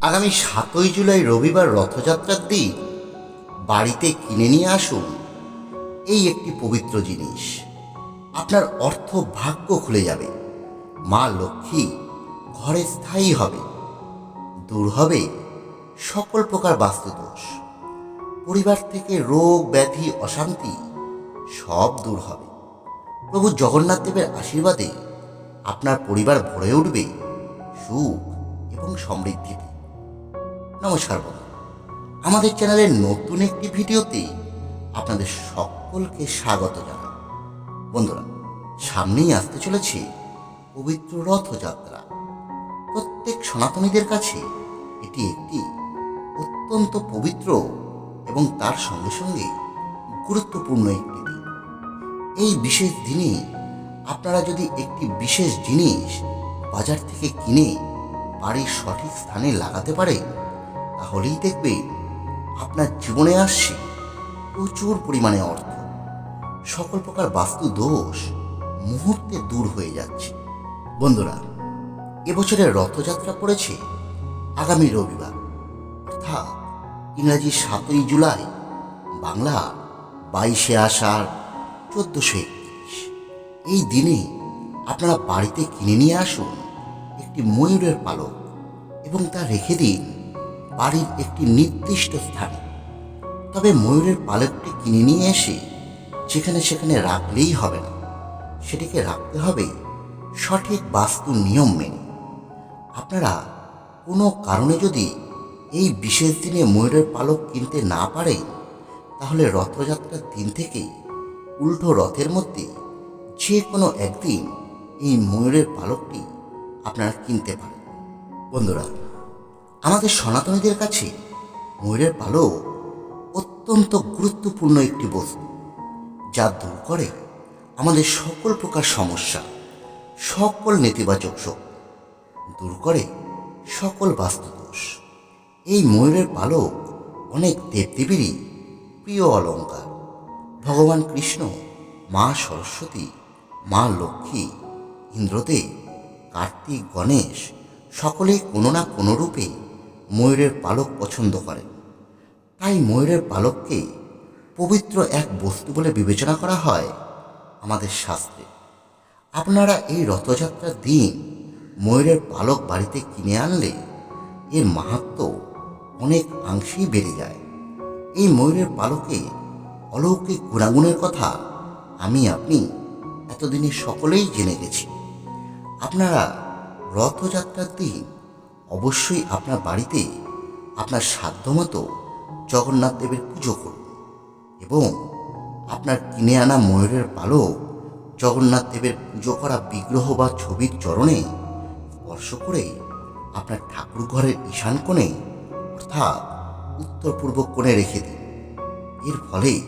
আগামী সাতই জুলাই রবিবার রথযাত্রার দিন বাড়িতে কিনে নিয়ে আসুন এই একটি পবিত্র জিনিস। আপনার অর্থ ভাগ্য খুলে যাবে। মা লক্ষ্মী ঘরে স্থায়ী হবে। দূর হবে সকল প্রকার বাস্তুদোষ। পরিবার থেকে রোগ, ব্যাধি, অশান্তি সব দূর হবে। প্রভু জগন্নাথ দেবের আশীর্বাদে আপনার পরিবার ভরে উঠবে সুখ এবং সমৃদ্ধিতে। নমস্কার বন্ধু আমাদের চ্যানেলের নতুন একটি ভিডিওতে আপনাদের সকলকে স্বাগত জানাই। বন্ধুরা, সামনেই আসতে চলেছে পবিত্র রথযাত্রা। প্রত্যেক সনাতনীদের কাছে এটি একটি অত্যন্ত পবিত্র এবং তার সঙ্গে সঙ্গে গুরুত্বপূর্ণ একটি দিন। এই বিশেষ দিনে আপনারা যদি একটি বিশেষ জিনিস বাজার থেকে কিনে বাড়ির সঠিক স্থানে লাগাতে পারেন তাহলেই দেখবে, আপনার জীবনে আসছে প্রচুর পরিমাণে অর্থ। সকল প্রকার বাস্তু দোষ মুহূর্তে দূর হয়ে যাচ্ছে। বন্ধুরা এবছরের রথযাত্রা পড়েছে আগামী রবিবার। অর্থাৎ ইংরাজি সাতই জুলাই, বাংলা বাইশে আষাঢ়, চোদ্দোশো একত্রিশ। এই দিনে আপনারা বাড়িতে কিনে নিয়ে আসুন একটি ময়ূরের পালক এবং তা রেখে দিন বাড়ির একটি নির্দিষ্ট স্থানে। তবে ময়ূরের পালকটি কিনে নিয়ে এসে যেখানে সেখানে রাখলেই হবে না। সেটিকে রাখতে হবে সঠিক বাস্তু নিয়ম মেনে। আপনারা কোনো কারণে যদি এই বিশেষ দিনে ময়ূরের পালক কিনতে না পারে, তাহলে রথযাত্রার দিন থেকেই উল্টো রথের মধ্যে যে কোনো একদিন এই ময়ূরের পালকটি আপনারা কিনতে পারেন। বন্ধুরা আমাদের সনাতনীদের কাছে ময়ূরের পালক অত্যন্ত গুরুত্বপূর্ণ একটি বস্তু, যা দূর করে আমাদের সকল প্রকার সমস্যা, সকল নেতিবাচক শক্তি দূর করে সকল বাস্তুদোষ। এই ময়ূরের পালক অনেক দেবদেবীরই প্রিয় অলঙ্কার। ভগবান কৃষ্ণ, মা সরস্বতী, মা লক্ষ্মী, ইন্দ্রদেব, কার্তিক, গণেশ সকলেই কোনো না কোনো রূপে ময়ূরের পালক পছন্দ করেন তাই ময়ূরের পালককে পবিত্র এক বস্তু বলে বিবেচনা করা হয় আমাদের শাস্ত্রে। আপনারা এই রথযাত্রার দিন ময়ূরের পালক বাড়িতে কিনে আনলে এর মাহাত্ম অনেক অংশেই বেড়ে যায়। এই ময়ূরের পালকে অলৌকিক গুণাগুণের কথা আমি আপনি এতদিনে সকলেই জেনে গেছি। আপনারা রথযাত্রার দিন অবশ্যই আপনার বাড়িতে আপনার সাধ্যমতো জগন্নাথ দেবের পুজো করুন এবং আপনার কিনে আনা ময়ূরের পালক জগন্নাথ দেবের পুজো করা বিগ্রহ বা ছবির চরণে স্পর্শ করে আপনার ঠাকুর ঘরের ঈশান কোণে, অর্থাৎ উত্তর পূর্ব কোণে রেখে দিন। এর ফলে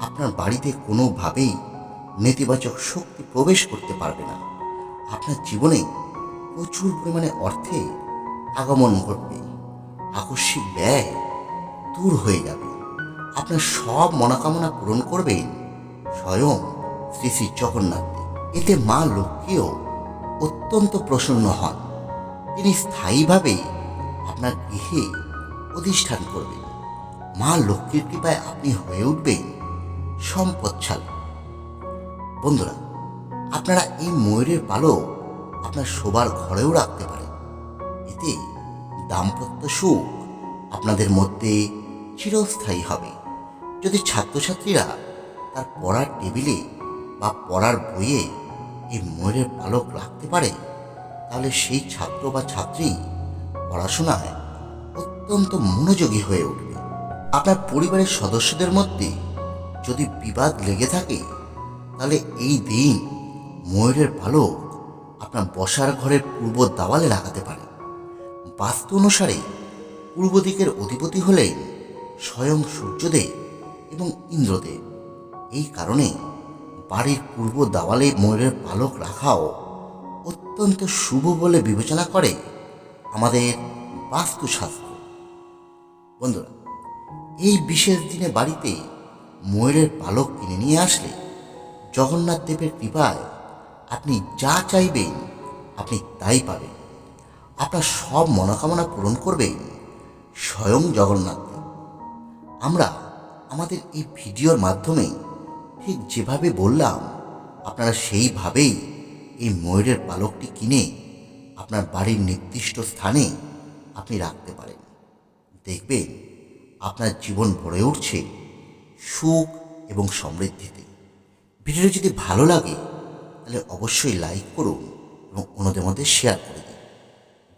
আপনার বাড়িতে কোনোভাবেই নেতিবাচক শক্তি প্রবেশ করতে পারবে না। আপনার জীবনে প্রচুর পরিমাণে অর্থের আগমন ঘটবে। আকস্মিক ব্যয় দূর হয়ে যাবে। আপনার সব মনোকামনা পূরণ করবেন স্বয়ং শ্রী শ্রী জগন্নাথ। এতে মা লক্ষ্মীও অত্যন্ত প্রসন্ন হন। তিনি স্থায়ীভাবে আপনার গৃহে অধিষ্ঠান করবেন। মা লক্ষ্মীর কৃপায় আপনি হয়ে উঠবেন সম্পদশালী। বন্ধুরা, আপনারা এই ময়ূরের পালক আপনার শোবার ঘরেও রাখতে পারেন। এতে দাম্পত্য সুখ আপনাদের মধ্যে চিরস্থায়ী হবে। যদি ছাত্রছাত্রীরা তার পড়ার টেবিলে বা পড়ার বইয়ে এই ময়ূরের পালক রাখতে পারে, তাহলে সেই ছাত্র বা ছাত্রী পড়াশোনায় অত্যন্ত মনোযোগী হয়ে উঠবে। আপনার পরিবারের সদস্যদের মধ্যে যদি বিবাদ লেগে থাকে, তাহলে এই দিন ময়ূরের পালক আপনার বসার ঘরের পূর্ব দাওয়ালে লাগাতে পারে। বাস্তু অনুসারে পূর্ব দিকের অধিপতি হলেন স্বয়ং সূর্যদেব এবং ইন্দ্রদেব। এই কারণে বাড়ির পূর্ব দাওয়ালে ময়ূরের পালক রাখাও অত্যন্ত শুভ বলে বিবেচনা করে আমাদের বাস্তুশাস্ত্র। বন্ধুরা, এই বিশেষ দিনে বাড়িতে ময়ূরের পালক কিনে নিয়ে আসলে জগন্নাথ দেবের কৃপায় আপনি যা চাইবেন আপনি তাই পাবেন। আপনার সব মনোকামনা পূরণ করবেন স্বয়ং জগন্নাথ। আমরা আমাদের এই ভিডিওর মাধ্যমে ঠিক যেভাবে বললাম, আপনারা সেইভাবেই এই ময়ূরের পালকটি কিনে আপনার বাড়ির নির্দিষ্ট স্থানে আপনি রাখতে পারেন। দেখবেন আপনার জীবন ভরে উঠছে সুখ এবং সমৃদ্ধিতে। ভিডিওটি যদি ভালো লাগে, তাহলে অবশ্যই লাইক করুন এবং অন্যদের মধ্যে শেয়ার করে দিন।